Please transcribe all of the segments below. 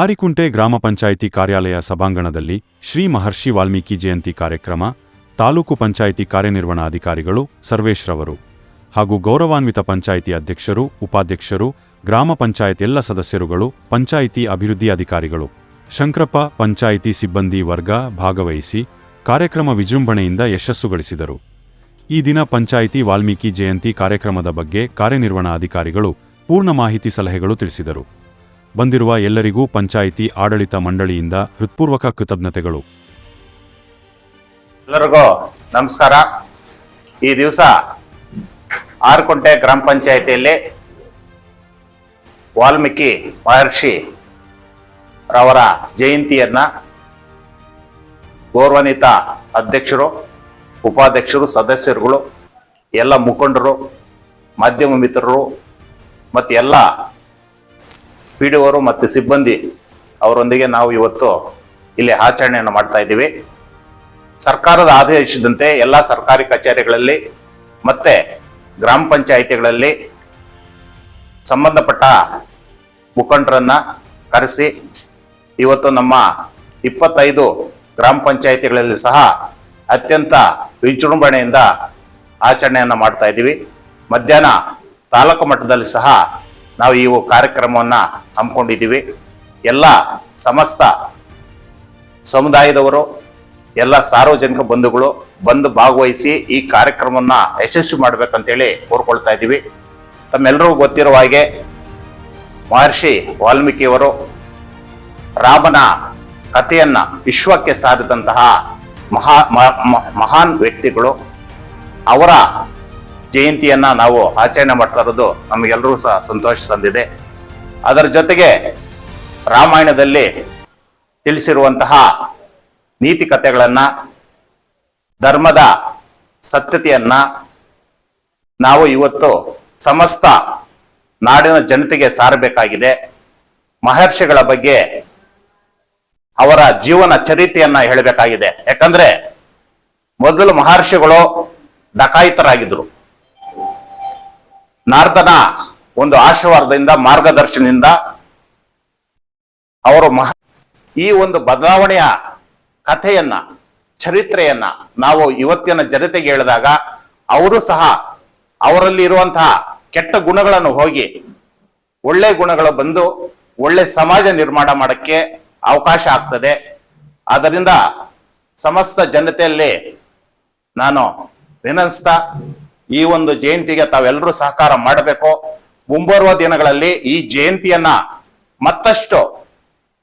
ಆರಿಕುಂಟೆ ಗ್ರಾಮ ಪಂಚಾಯಿತಿ ಕಾರ್ಯಾಲಯ ಸಭಾಂಗಣದಲ್ಲಿ ಶ್ರೀ ಮಹರ್ಷಿ ವಾಲ್ಮೀಕಿ ಜಯಂತಿ ಕಾರ್ಯಕ್ರಮ, ತಾಲೂಕು ಪಂಚಾಯಿತಿ ಕಾರ್ಯನಿರ್ವಹಣಾಧಿಕಾರಿಗಳು ಸರ್ವೇಶ್ರವರು ಹಾಗೂ ಗೌರವಾನ್ವಿತ ಪಂಚಾಯಿತಿ ಅಧ್ಯಕ್ಷರು, ಉಪಾಧ್ಯಕ್ಷರು, ಗ್ರಾಮ ಪಂಚಾಯತ್ ಎಲ್ಲ ಸದಸ್ಯರುಗಳು, ಪಂಚಾಯಿತಿ ಅಭಿವೃದ್ಧಿ ಅಧಿಕಾರಿಗಳು, ಶಂಕ್ರಪ್ಪ ಪಂಚಾಯಿತಿ ಸಿಬ್ಬಂದಿ ವರ್ಗ ಭಾಗವಹಿಸಿ ಕಾರ್ಯಕ್ರಮ ವಿಜೃಂಭಣೆಯಿಂದ ಯಶಸ್ಸು ಗಳಿಸಿದರು ಈ ದಿನ ಪಂಚಾಯಿತಿ ವಾಲ್ಮೀಕಿ ಜಯಂತಿ ಕಾರ್ಯಕ್ರಮದ ಬಗ್ಗೆ ಕಾರ್ಯನಿರ್ವಹಣಾಧಿಕಾರಿಗಳು ಪೂರ್ಣ ಮಾಹಿತಿ ಸಲಹೆಗಳು ತಿಳಿಸಿದರು. ಬಂದಿರುವ ಎಲ್ಲರಿಗೂ ಪಂಚಾಯಿತಿ ಆಡಳಿತ ಮಂಡಳಿಯಿಂದ ಹೃತ್ಪೂರ್ವಕ ಕೃತಜ್ಞತೆಗಳು. ಎಲ್ಲರಿಗೂ ನಮಸ್ಕಾರ. ಈ ದಿವಸ ಆರುಕುಂಟೆ ಗ್ರಾಮ ಪಂಚಾಯಿತಿಯಲ್ಲಿ ವಾಲ್ಮೀಕಿ ಮಹರ್ಷಿ ರವರ ಜಯಂತಿಯನ್ನ ಗೌರವಾನ್ವಿತ ಅಧ್ಯಕ್ಷರು, ಉಪಾಧ್ಯಕ್ಷರು, ಸದಸ್ಯರುಗಳು, ಎಲ್ಲ ಮುಖಂಡರು, ಮಾಧ್ಯಮ ಮಿತ್ರರು ಮತ್ತು ಎಲ್ಲ ಪಿ ಡಿ ಅವರು ಮತ್ತು ಸಿಬ್ಬಂದಿ ಅವರೊಂದಿಗೆ ನಾವು ಇವತ್ತು ಇಲ್ಲಿ ಆಚರಣೆಯನ್ನು ಮಾಡ್ತಾ ಇದ್ದೀವಿ. ಸರ್ಕಾರದ ಆದೇಶದಂತೆ ಎಲ್ಲ ಸರ್ಕಾರಿ ಕಚೇರಿಗಳಲ್ಲಿ ಮತ್ತು ಗ್ರಾಮ ಪಂಚಾಯಿತಿಗಳಲ್ಲಿ ಸಂಬಂಧಪಟ್ಟ ಮುಖಂಡರನ್ನು ಕರೆಸಿ ಇವತ್ತು ನಮ್ಮ ಇಪ್ಪತ್ತೈದು ಗ್ರಾಮ ಪಂಚಾಯಿತಿಗಳಲ್ಲಿ ಸಹ ಅತ್ಯಂತ ವಿಜೃಂಭಣೆಯಿಂದ ಆಚರಣೆಯನ್ನು ಮಾಡ್ತಾ ಇದ್ದೀವಿ. ಮಧ್ಯಾಹ್ನ ತಾಲೂಕು ಮಟ್ಟದಲ್ಲಿ ಸಹ ನಾವು ಈ ಕಾರ್ಯಕ್ರಮವನ್ನು ಹಮ್ಮಿಕೊಂಡಿದ್ದೀವಿ. ಎಲ್ಲ ಸಮಸ್ತ ಸಮುದಾಯದವರು, ಎಲ್ಲ ಸಾರ್ವಜನಿಕ ಬಂಧುಗಳು ಬಂದು ಭಾಗವಹಿಸಿ ಈ ಕಾರ್ಯಕ್ರಮವನ್ನು ಯಶಸ್ವಿ ಮಾಡಬೇಕಂತೇಳಿ ಕೋರ್ಕೊಳ್ತಾ ಇದ್ದೀವಿ. ತಮ್ಮೆಲ್ಲರಿಗೂ ಗೊತ್ತಿರುವ ಹಾಗೆ ಮಹರ್ಷಿ ವಾಲ್ಮೀಕಿಯವರು ರಾಮನ ಕಥೆಯನ್ನು ವಿಶ್ವಕ್ಕೆ ಸಾರಿದಂತಹ ಮಹಾ ಮಹಾನ್ ವ್ಯಕ್ತಿಗಳು. ಅವರ ಜಯಂತಿಯನ್ನ ನಾವು ಆಚರಣೆ ಮಾಡ್ತಾ ಇರೋದು ನಮಗೆಲ್ಲರೂ ಸಹ ಸಂತೋಷ ತಂದಿದೆ. ಅದರ ಜೊತೆಗೆ ರಾಮಾಯಣದಲ್ಲಿ ತಿಳಿಸಿರುವಂತಹ ನೀತಿ ಕಥೆಗಳನ್ನ, ಧರ್ಮದ ಸತ್ಯತೆಯನ್ನ ನಾವು ಇವತ್ತು ಸಮಸ್ತ ನಾಡಿನ ಜನತೆಗೆ ಸಾರಬೇಕಾಗಿದೆ. ಮಹರ್ಷಿಗಳ ಬಗ್ಗೆ ಅವರ ಜೀವನ ಚರಿತ್ರೆಯನ್ನ ಹೇಳಬೇಕಾಗಿದೆ. ಯಾಕಂದ್ರೆ ಮೊದಲು ಮಹರ್ಷಿಗಳು ಡಕಾಯಿತರಾಗಿದ್ರು. ನಾರ್ದನ ಒಂದು ಆಶೀರ್ವಾದದಿಂದ, ಮಾರ್ಗದರ್ಶನದಿಂದ ಅವರು ಮಹ ಈ ಒಂದು ಬದಲಾವಣೆಯ ಕಥೆಯನ್ನ, ಚರಿತ್ರೆಯನ್ನ ನಾವು ಇವತ್ತಿನ ಜನತೆಗೆ ಹೇಳಿದಾಗ ಅವರು ಸಹ ಅವರಲ್ಲಿ ಇರುವಂತಹ ಕೆಟ್ಟ ಗುಣಗಳನ್ನು ಹೋಗಿ ಒಳ್ಳೆ ಗುಣಗಳು ಬಂದು ಒಳ್ಳೆ ಸಮಾಜ ನಿರ್ಮಾಣ ಮಾಡಕ್ಕೆ ಅವಕಾಶ ಆಗ್ತದೆ. ಆದ್ದರಿಂದ ಸಮಸ್ತ ಜನತೆಯಲ್ಲಿ ನಾನು ವಿನಂತಿಸ್ತಾ ಈ ಒಂದು ಜಯಂತಿಗೆ ತಾವೆಲ್ಲರೂ ಸಹಕಾರ ಮಾಡಬೇಕು. ಮುಂಬರುವ ದಿನಗಳಲ್ಲಿ ಈ ಜಯಂತಿಯನ್ನ ಮತ್ತಷ್ಟು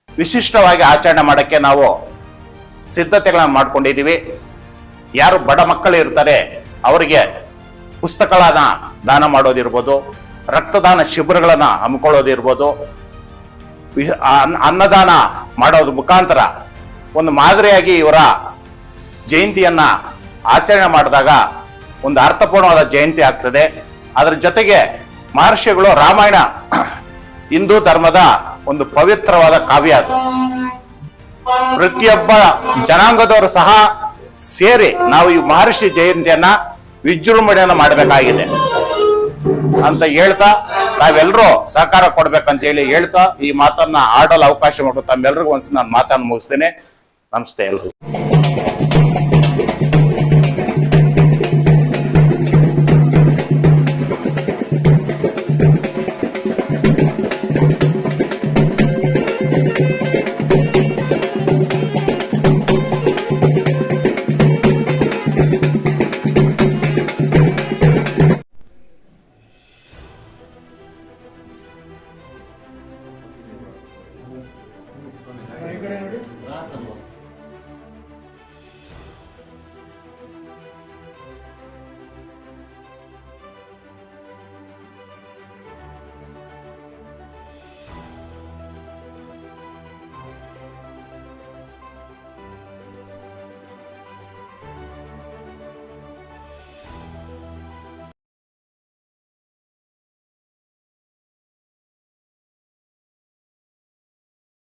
ವಿಶಿಷ್ಟವಾಗಿ ಆಚರಣೆ ಮಾಡಕ್ಕೆ ನಾವು ಸಿದ್ಧತೆಗಳನ್ನ ಮಾಡಿಕೊಂಡಿದ್ದೀವಿ. ಯಾರು ಬಡ ಮಕ್ಕಳು ಇರ್ತಾರೆ, ಅವರಿಗೆ ಪುಸ್ತಕಗಳನ್ನ ದಾನ ಮಾಡೋದಿರ್ಬೋದು, ರಕ್ತದಾನ ಶಿಬಿರಗಳನ್ನು ಹಮ್ಮಿಕೊಳ್ಳೋದಿರ್ಬೋದು ಅನ್ನದಾನ ಮಾಡೋದ್ರ ಮುಖಾಂತರ ಒಂದು ಮಾದರಿಯಾಗಿ ಇವರ ಜಯಂತಿಯನ್ನ ಆಚರಣೆ ಮಾಡಿದಾಗ ಒಂದು ಅರ್ಥಪೂರ್ಣವಾದ ಜಯಂತಿ ಆಗ್ತದೆ. ಅದರ ಜೊತೆಗೆ ಮಹರ್ಷಿಗಳು ರಾಮಾಯಣ ಹಿಂದೂ ಧರ್ಮದ ಒಂದು ಪವಿತ್ರವಾದ ಕಾವ್ಯ ಅದು. ಪ್ರತಿಯೊಬ್ಬ ಜನಾಂಗದವರು ಸಹ ಸೇರಿ ನಾವು ಈ ಮಹರ್ಷಿ ಜಯಂತಿಯನ್ನ ವಿಜೃಂಭಣೆಯನ್ನ ಮಾಡಬೇಕಾಗಿದೆ. ಅಂತ ಹೇಳ್ತಾ ತಾವೆಲ್ಲರೂ ಸಹಕಾರ ಕೊಡ್ಬೇಕಂತ ಹೇಳಿ ಹೇಳ್ತಾ ಈ ಮಾತನ್ನ ಆಡಲು ಅವಕಾಶ ಮಾಡ್ಕೊಂಡು ತಮ್ಮೆಲ್ಲರಿಗೂ ಒಂದ್ಸ ನಾನು ಮಾತನ್ನು ಮುಗಿಸ್ತೇನೆ. ನಮಸ್ತೆ ಎಲ್ರಿಗೂ. 什么